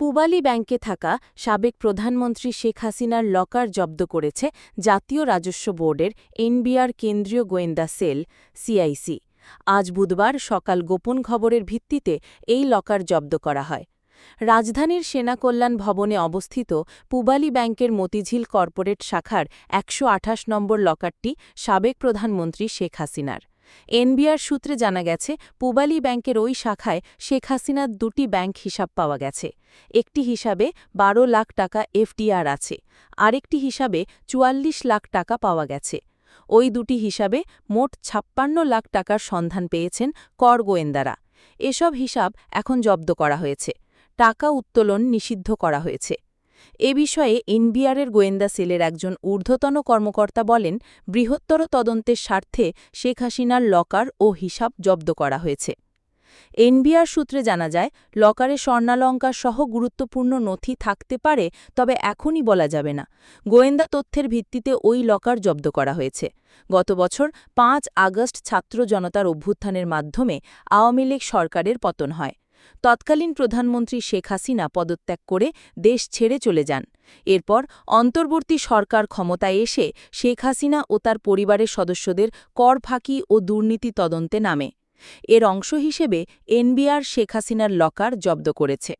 পুবালি ব্যাংকে থাকা সাবেক প্রধানমন্ত্রী শেখ হাসিনার লকার জব্দ করেছে জাতীয় রাজস্ব বোর্ডের এনবিআর কেন্দ্রীয় গোয়েন্দা সেল, সিআইসি। আজ বুধবার সকাল গোপন খবরের ভিত্তিতে এই লকার জব্দ করা হয়। রাজধানীর সেনা কল্যাণ ভবনে অবস্থিত পুবালি ব্যাংকের মতিঝিল কর্পোরেট শাখার একশো আঠাশ নম্বর লকারটি সাবেক প্রধানমন্ত্রী শেখ হাসিনার। এনবিআর সূত্রে জানা গেছে, পুবালি ব্যাংকের ওই শাখায় শেখ হাসিনার দুটি ব্যাংক হিসাব পাওয়া গেছে। একটি হিসাবে ১২ লাখ টাকা এফডিআর আছে, আরেকটি হিসাবে ৪৪ লাখ টাকা পাওয়া গেছে। ওই দুটি হিসাবে মোট ছাপ্পান্ন লাখ টাকার সন্ধান পেয়েছেন কর গোয়েন্দারা। এসব হিসাব এখন জব্দ করা হয়েছে। টাকা উত্তোলন নিষিদ্ধ করা হয়েছে। এ বিষয়ে এনবিআরের গোয়েন্দা সেলের একজন ঊর্ধ্বতন কর্মকর্তা বলেন, বৃহত্তর তদন্তের স্বার্থে শেখ হাসিনার লকার ও হিসাব জব্দ করা হয়েছে। এনবিআর সূত্রে জানা যায়, লকারে স্বর্ণালঙ্কার সহ গুরুত্বপূর্ণ নথি থাকতে পারে, তবে এখনই বলা যাবে না। গোয়েন্দা তথ্যের ভিত্তিতে ওই লকার জব্দ করা হয়েছে। গত বছর পাঁচ আগস্ট ছাত্র জনতার অভ্যুত্থানের মাধ্যমে আওয়ামী লীগ সরকারের পতন হয়। তৎকালীন প্রধানমন্ত্রী শেখ হাসিনা পদত্যাগ করে দেশ ছেড়ে চলে যান। এরপর অন্তর্বর্তী সরকার ক্ষমতায় এসে শেখ হাসিনা ও তার পরিবারের সদস্যদের কর ফাঁকি ও দুর্নীতি তদন্তে নামে। এর অংশ হিসেবে এনবিআর শেখ হাসিনার লকার জব্দ করেছে।